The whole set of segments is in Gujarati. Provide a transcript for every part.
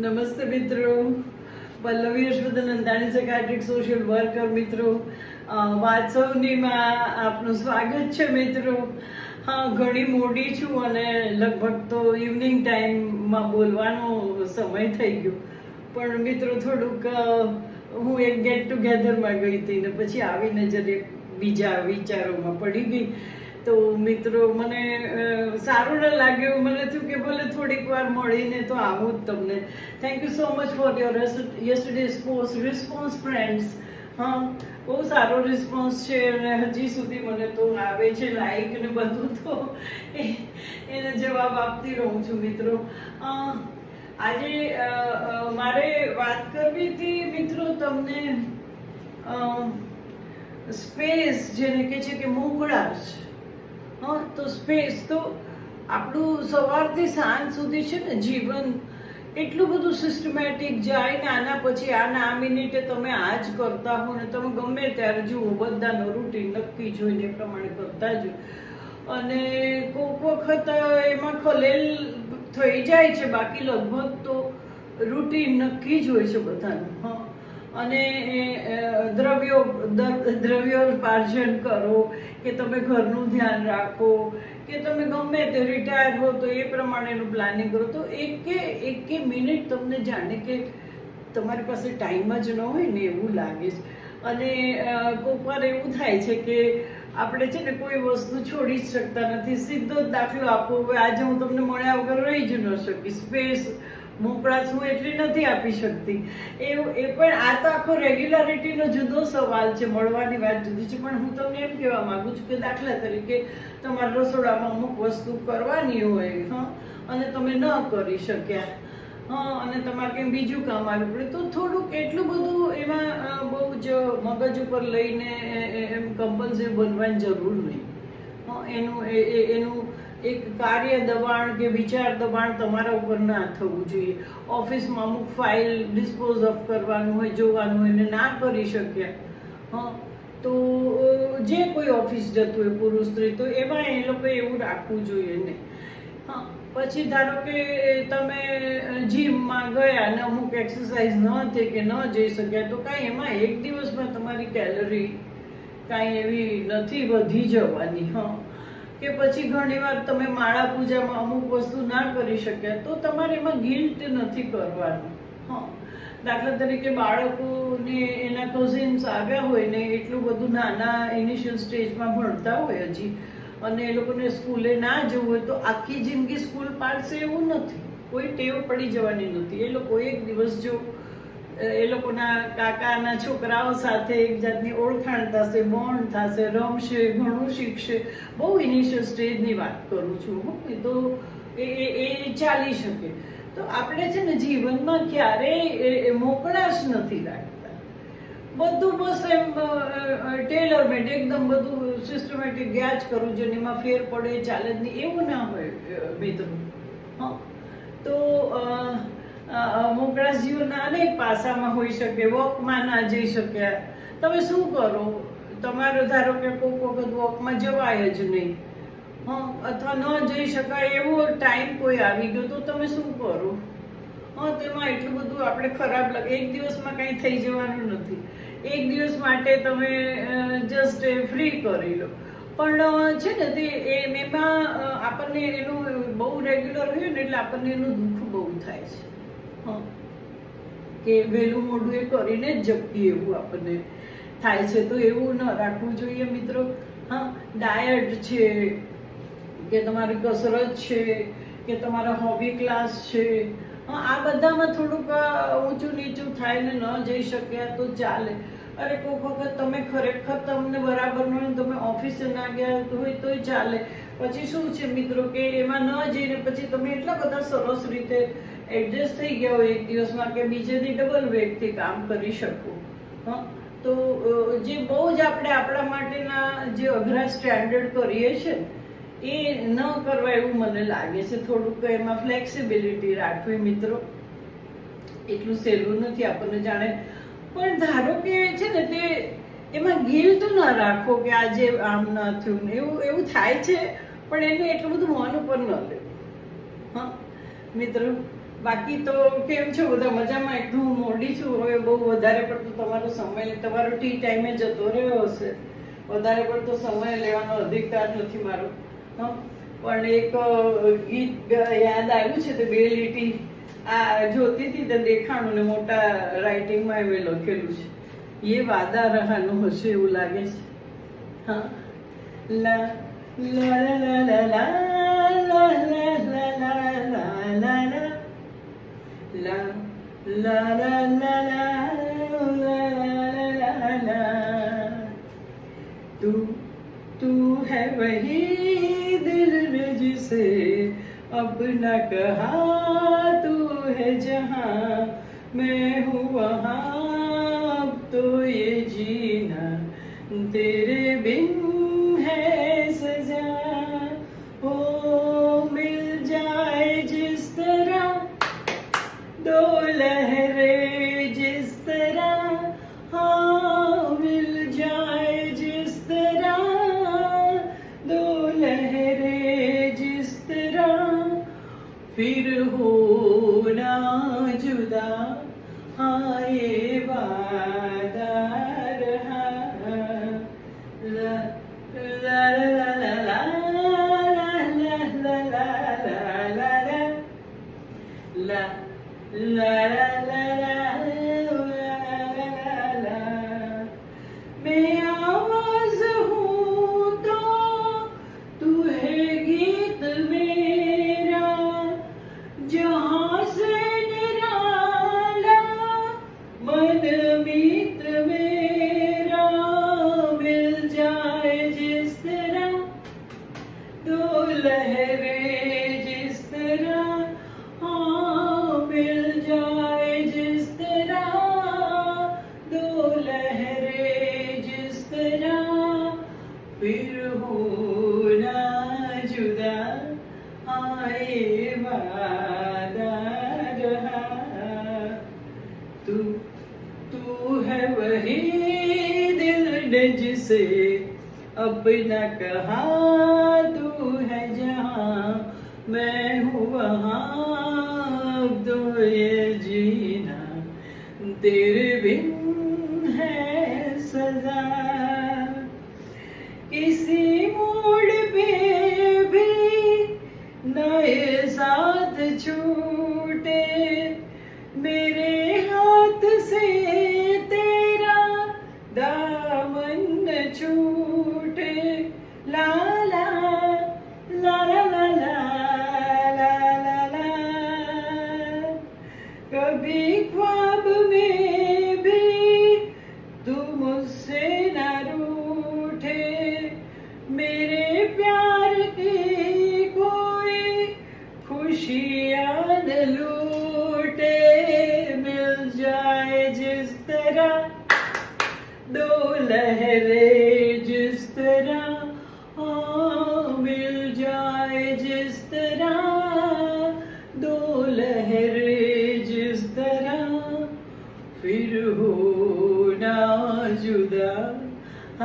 નમસ્તે મિત્રો. પલ્લવી હર્ષવર્ધન નંદાણી સકાટિક સોશિયલ વર્કર મિત્રો. વાત્સવનીમાં આપનું સ્વાગત છે મિત્રો. હા, ઘણી મોડી છું અને લગભગ તો ઇવનિંગ ટાઈમમાં બોલવાનો સમય થઈ ગયો. પણ મિત્રો થોડુંક હું એક ગેટ ટુગેધરમાં ગઈ હતી ને પછી આવીને જરીક બીજા વિચારોમાં પડી ગઈ. તો મિત્રો, મને સારું ન લાગ્યું. મને થયું કે ભલે થોડીક વાર મળીને તો આવું જ તમને. Thank you so much for your yesterday's post response friends હા, બહુ સારો રિસ્પોન્સ છે અને હજી સુધી મને તો આવે છે લાઈક ને બધું તો. એને જવાબ આપતી રહું છું મિત્રો. આજે મારે વાત કરવી હતી મિત્રો તમને સ્પેસ જેને કહે છે કે મોકળાશ. હા તો સ્પેસ તો આપણું સવારથી સાંજ સુધી છે ને જીવન, એટલું બધું સિસ્ટમેટિક જાય ને આના પછી, આના આ મિનિટે તમે આ જ કરતા હો ને, તમે ગમે ત્યારે જુઓ, બધાનું રૂટીન નક્કી જોઈને પ્રમાણે કરતા જ. અને કોઈક વખત એમાં ખલેલ થઈ જાય છે, બાકી લગભગ તો રૂટીન નક્કી જ હોય છે બધાનું. હા. અને દ્રવ્યો દ્રવ્યો ઉપાર્જન કરો, કે તમે ઘરનું ધ્યાન રાખો, કે તમે ગમે તે રિટાયર હો, તો એ પ્રમાણેનું પ્લાનિંગ કરો, તો એકે એકે મિનિટ તમને જાણે કે તમારી પાસે ટાઈમ જ ન હોય ને એવું લાગે છે. અને કોઈક વાર એવું થાય છે કે આપણે છે ને કોઈ વસ્તુ છોડી જ શકતા નથી. સીધો જ દાખલો આપો, હવે આજે હું તમને મળ્યા વગર રહી જ ન શકીશ સ્પેસ મોકળાશ હું એટલી નથી આપી શકતી. એ એ પણ આ તો આખો રેગ્યુલારિટીનો જુદો સવાલ છે, મળવાની વાત જુદી છે. પણ હું તમને એમ કહેવા માંગુ છું કે દાખલા તરીકે તમારા રસોડામાં અમુક વસ્તુ કરવાની હોય, હા, અને તમે ન કરી શક્યા, હા, અને તમારે કંઈ બીજું કામ આવ્યું પડે, તો થોડુંક એટલું બધું એમાં બહુ જ મગજ ઉપર લઈને એમ કમ્પલસરી બનવાની જરૂર નહીં. હં, એનું એ- એનું એક કાર્ય દબાણ કે વિચાર દબાણ તમારા ઉપર ના થવું જોઈએ. ઓફિસમાં અમુક ફાઇલ ડિસ્પોઝ ઓફ કરવાનું હોય, જોવાનું હોય ને કરી શક્યા હા, તો જે કોઈ ઓફિસ જતું હોય, પુરુષ, સ્ત્રી, તો એમાં એ લોકો એવું રાખવું જોઈએ ને. હા, પછી ધારો કે તમે જીમમાં ગયા અને અમુક એક્સરસાઇઝ ન થઈ કે ન જઈ શક્યા, તો કાંઈ એમાં એક દિવસમાં તમારી કેલરી કાંઈ એવી નથી વધી જવાની, હા. કે પછી ઘણીવાર તમે માળા પૂજામાં અમુક વસ્તુ ના કરી શક્યા, તો તમારે એમાં ગિલ્ટ નથી કરવાનું. હા. દાખલા તરીકે બાળકોને એના કઝિન્સ આવ્યા હોય ને, એટલું બધું નાના ઇનિશિયલ સ્ટેજમાં ભણતા હોય હજી, અને એ લોકોને સ્કૂલે ના જવું હોય, તો આખી જિંદગી સ્કૂલ પાડશે એવું નથી. કોઈ ટેવ પડી જવાની નથી. એ લોકો એક દિવસ જો એ લોકોના કાકાના છોકરાઓ સાથે એક જાતની ઓળખાણ થશે બોન્ડ થશે, રમશે, ઘણું શીખશે. બહુ ઇનિશિયલ સ્ટેજની વાત કરું છું હું. તો એ, એ- ચાલી શકે. તો આપણે છે ને જીવનમાં ક્યારેય મોકળાશ નથી રાખતા. બધું બસ એમ ટેલર મેડ એકદમ બધું સિસ્ટમેટિક ગયા જ કરું છું એમાં ફેર પડે ચાલે જ નહીં એવું ના હોય મિત્રો હા. તો અ, જીવનના અનેક પાસામાં હોઈ શકે વોકમાં ના જઈ શક્યા તમે શું કરો? તમારો ધારો કે કોઈક વખત વોકમાં જવાય જ નહીં. હં અથવા ન જઈ શકાય એવો ટાઈમ કોઈ આવી ગયો તો તમે શું કરો? હં તેમાં એટલું બધું આપણે ખરાબ લાગે. એક દિવસમાં કંઈ થઈ જવાનું નથી. એક દિવસ માટે તમે જસ્ટ ફ્રી કરી લો. પણ છે ને તે એમાં આપણને એનું બહુ રેગ્યુલર હોય ને એટલે આપણને એનું દુઃખ બહુ થાય છે. કે વહેલું મોઢું એ કરીને જ જપીએ એવું આપણને થાય છે. તો એવું ન રાખવું જોઈએ મિત્રો. હા ડાયટ છે, કે તમારી કસરત છે, કે તમારા હોબી ક્લાસ છે. આ બધામાં થોડુંક ઊંચું નીચું થાય ને ન જઈ શક્યા તો ચાલે. અરે કોઈક વખત તમે ખરેખર તમને બરાબર ન તમે ઓફિસે ના ગયા હોય તોય ચાલે. પછી શું છે મિત્રો કે એમાં ન જઈને પછી તમે એટલા બધા સરસ રીતે એડજસ્ટ થઈ ગયા એક દિવસમાં કે બીજેથી ડબલ વેગથી કામ કરી શકું. હા? તો જે બહુ જ આપણે આપણા માટેના જે અઘરા સ્ટેન્ડર્ડ કરીએ છે એ ન કરવા એવું મને લાગે છે. થોડુંક એમાં ફ્લેક્સિબિલિટી રાખવી મિત્રો. એટલું સહેલું નથી આપણને જાણે. પણ ધારો કે છે ને તે એમાં ગિલ્ટ ન રાખો કે આજે આમ ન થયું ને એવું એવું થાય છે, પણ એને એટલું બધું મન ઉપર ન લેવું હા? મિત્રો બાકી તો કેમ છો બધા મજામાં એકદમ મોડી છું હવે બહુ વધારે પડતો તમારો સમય તમારો ટી ટાઈમે જતો રહ્યો હશે વધારે પડતો સમય લેવાનો અધિકાર નથી મારો? પણ એક ગીત યાદ આવ્યું છે તો બે લીટી આ જોતી હતી તો દેખાણું ને મોટા રાઇટિંગમાં એવું લખેલું છે એ વાદા રહાનું હશે એવું લાગે છે હા લા લા લા લા લા લા લા લા લા લા La la la la la la la la la तू तू है वही दिल में जिसे अब न कहा तू है जहाँ मैं हूँ वहाँ। अब तो ये जीना फिर हो ना जुदा हाँ ये वादा रहा ला ला ला ला ला ला ला ला ला ला ला ला फिर हो ना जुदा आए वादा रहा। तू तू है वही दिल ने जिसे अपना कहा। तू है जहाँ मैं हूँ वहाँ। अब तो ये जीना तेरे बिन है सजा। किसी जिस तरह दो लहरें जिस तरह फिर हो ना जुदा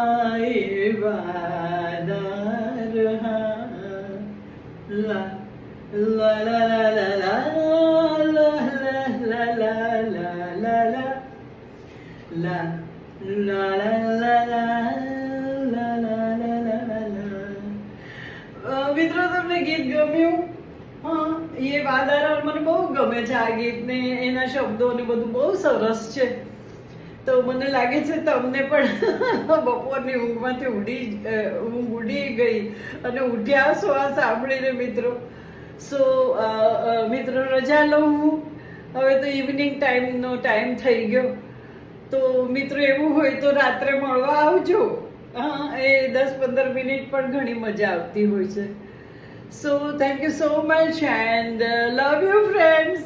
आए वादा रहा ला ला ला ला ला ला ला ला ला ला ला ला ला ला ला ला ला ગીત ગમ્યું? હા, એ વાદારા મને બહુ ગમે છે આ ગીત એના શબ્દો ને બધું બહુ સરસ છે. તો મને લાગે છે તમને પણ બપોરની ઊંઘમાંથી ઉડી ઊંઘ ઉડી ગઈ અને ઉઠ્યા છો આ સાંભળીને મિત્રો. સો મિત્રો, રજા લઉં હું. હવે તો ઇવનિંગ ટાઈમનો ટાઈમ થઈ ગયો. તો મિત્રો, એવું હોય તો રાત્રે મળવા આવજો. હા, એ દસ પંદર મિનિટ પણ ઘણી મજા આવતી હોય છે. So thank you so much and love you friends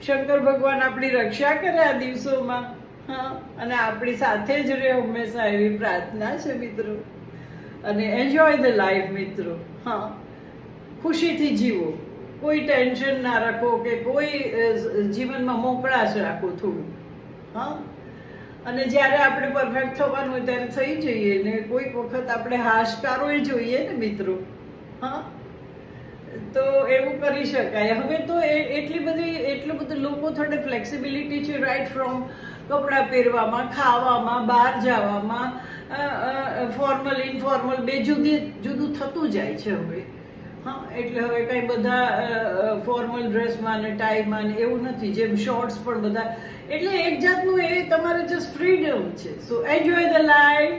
Shankar ભગવાન આપણી રક્ષા કરે આ દિવસોમાં. હા, અને આપણી સાથે જ રહે હંમેશા એવી પ્રાર્થના છે મિત્રો. અને એન્જોય ધ લાઈફ મિત્રો. હા, ખુશીથી જીવો. કોઈ ટેન્શન ના રાખો કે કોઈ જીવનમાં મોકળાશ રાખો થોડું. હા, અને જ્યારે આપણે પરફેક્ટ થવાનું હોય ત્યારે થઈ જઈએ ને કોઈક વખત આપણે હાશકારો જોઈએ ને મિત્રો. હા તો એવું કરી શકાય. હવે તો એટલી બધી, એટલું બધું લોકો થોડે ફ્લેક્સિબિલિટી છે રાઈટ ફ્રોમ કપડાં પહેરવામાં, ખાવામાં, બહાર જવામાં ફોર્મલ ઇન્ફોર્મલ બે જુદી, જુદું થતું જાય છે હવે. હા, એટલે હવે કંઈ બધા ફોર્મલ ડ્રેસમાં ને ટાઈમાં ને એવું નથી. જેમ શોર્ટ્સ પણ બધા. એટલે એક જાતનું એ તમારે જસ્ટ ફ્રીડમ છે. સો એન્જોય ધ લાઈફ